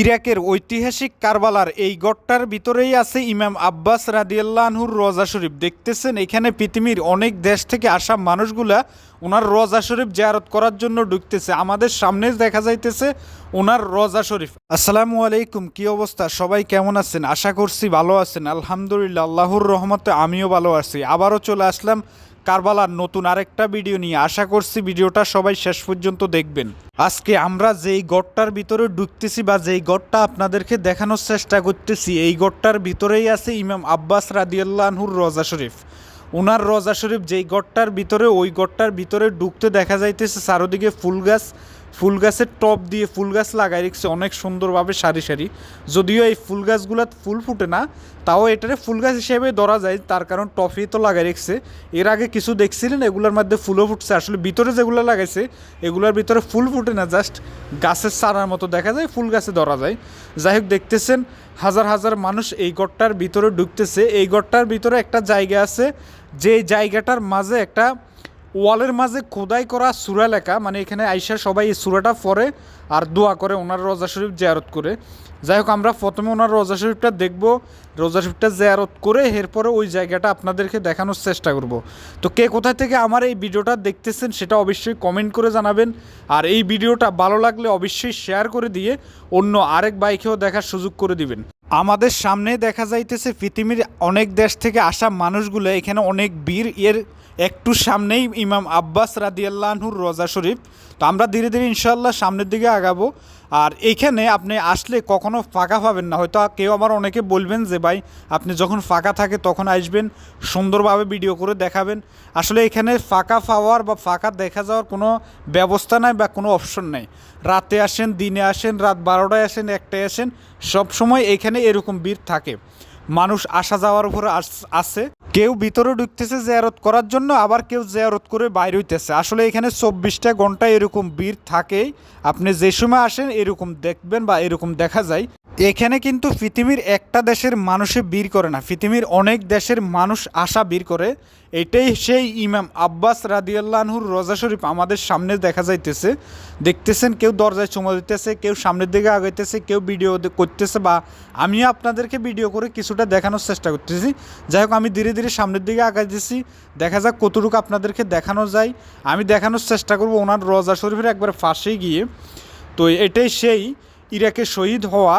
ইরাকের ঐতিহাসিক কারবালার এই গড়টার ভিতরেই আছে ইমাম আব্বাস রাদিয়াল্লাহুর রোজা শরীফ। দেখতেছেন, এখানে পৃথিবীর অনেক দেশ থেকে আসা মানুষগুলা ওনার রোজা শরীফ জিয়ারত করার জন্য ঢুকতেছে। আমাদের সামনে দেখা যাইতেছে ওনার রোজা শরীফ। আসসালামু আলাইকুম, কি অবস্থা? সবাই কেমন আছেন? আশা করছি ভালো আছেন। আলহামদুলিল্লাহ, আল্লাহর রহমতে আমিও ভালো আছি। আবারও চলে আসলাম কারবালার নতুন আরেকটা ভিডিও নিয়ে আশা করছি ভিডিওটা সবাই শেষ পর্যন্ত দেখবেন। আজকে আমরা যেই গড়টার ভিতরে ঢুকতেছি বা যেই গড়টা আপনাদেরকে দেখানোর চেষ্টা করতেছি, এই গড়টার ভিতরেই আছে ইমাম আব্বাস রাদিউল্লাহুর রোজা শরীফ। ওনার রোজা শরীফ যেই গড়টার ভিতরে, ওই গড়টার ভিতরে ঢুকতে দেখা যাইতেছে চারোদিকে ফুল গাছ ফুল গাছের টপ দিয়ে ফুল গাছ লাগাই রেখেছে, অনেক সুন্দরভাবে সারি সারি। যদিও এই ফুল গাছগুলো ফুল ফুটে না, তাও এটারে ফুল গাছ হিসেবে ধরা যায়, তার কারণ টফি তো লাগাই রেখেছে। এর আগে কিছু দেখছিলেন, এগুলোর মধ্যে ফুলও ফুটছে, আসলে ভিতরে যেগুলো লাগাইছে, এগুলোর ভিতরে ফুল ফুটে না, জাস্ট গাছের সারার মতো দেখা যায়, ফুল গাছে ধরা যায়। যাই হোক, দেখতেছেন, হাজার হাজার মানুষ এই গড়টার ভিতরে ঢুকতেছে। এই গড়টার ভিতরে একটা জায়গা আছে যে জায়গাটার মাঝে একটা ওয়ালের মাঝে খোদাই করা সুরা লেখা মানে এখানে আইসা সবাই এই সুরাটা পড়ে আর দোয়া করে ওনার রোজা শরীফ জিয়ারত করে। যাই হোক, আমরা প্রথমে ওনার রোজা শরীফটা দেখব। রোজা শরীফটা জিয়ারত করে এরপরে ওই জায়গাটা আপনাদেরকে দেখানোর চেষ্টা করব। তো কে কোথায় থেকে আমার এই ভিডিওটা দেখতেছেন সেটা অবশ্যই কমেন্ট করে জানাবেন। আর এই ভিডিওটা ভালো লাগলে অবশ্যই শেয়ার করে দিয়ে অন্য আরেক বাইকেও দেখার সুযোগ করে দিবেন। আমাদের সামনে দেখা যাইতেছে পৃথিবীর অনেক দেশ থেকে আসা মানুষগুলো, এখানে অনেক বীর। এর একটু সামনেই ইমাম আব্বাস রাদিয়াল্লাহুর রোজা শরীফ। তো আমরা ধীরে ধীরে ইনশাল্লাহ সামনের দিকে আগাবো। আর এইখানে আপনি আসলে কখনো ফাঁকা পাবেন না। হয়তো কেউ আবার অনেকে বলবেন যে, ভাই, আপনি যখন ফাঁকা থাকে তখন আসবেন, সুন্দরভাবে ভিডিও করে দেখাবেন। আসলে এখানে ফাঁকা পাওয়ার বা ফাঁকা দেখা যাওয়ার কোনো ব্যবস্থা নাই বা কোনো অপশন নেই। রাতে আসেন, দিনে আসেন, রাত বারোটায় আসেন, একটায় আসেন সব সময় এখানে এরকম ভিড় থাকে। মানুষ আসা যাওয়ার উপরে আছে। কেউ ভিতরে ঢুকতেছে জেয়ারত করার জন্য, আবার কেউ জেয়ারত করে বাইরে হইতেছে। আসলে এখানে চব্বিশটা ঘণ্টা এরকম ভিড় থাকেই। আপনি যে সময় আসেন এরকম দেখবেন বা এরকম দেখা যায়। এখানে কিন্তু পৃথিবীর একটা দেশের মানুষে বীর করে না, পৃথিবীর অনেক দেশের মানুষ আশা বীর করে। এটাই সেই ইমাম আব্বাস রাদিয়াল্লাহুর রোজা শরীফ আমাদের সামনে দেখা যাইতেছে। দেখতেছেন, কেউ দরজায় চুমা দিতেছে, কেউ সামনের দিকে আগাইতেছে, কেউ ভিডিও করতেছে বা আমিও আপনাদেরকে ভিডিও করে কিছুটা দেখানোর চেষ্টা করতেছি। যাই হোক, আমি ধীরে ধীরে সামনের দিকে আগাইতেছি। দেখা যাক কতটুকু আপনাদেরকে দেখানো যায়। আমি দেখানোর চেষ্টা করব ওনার রোজা শরীফের একবার ফাঁসে গিয়ে। তো এটাই সেই ইরাকে শহীদ হওয়া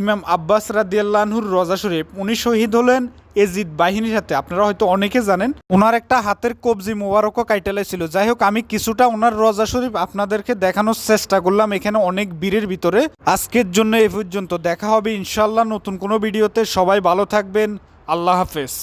ইমাম আব্বাস রাদিয়াল্লাহুর রোজা শরীফ, উনি শহীদ হলেন এজিদ বাহিনীর সাথে। আপনারা হয়তো অনেকে জানেন ওনার একটা হাতের কবজি মোবারকও কাইটালে ছিল। যাই হোক, আমি কিছুটা ওনার রোজা শরীফ আপনাদেরকে দেখানোর চেষ্টা করলাম। এখানে অনেক বীরের ভিতরে। আজকের জন্য এ পর্যন্ত দেখা হবে। ইনশাল্লাহ নতুন কোনো ভিডিওতে সবাই ভালো থাকবেন। আল্লাহ হাফেজ।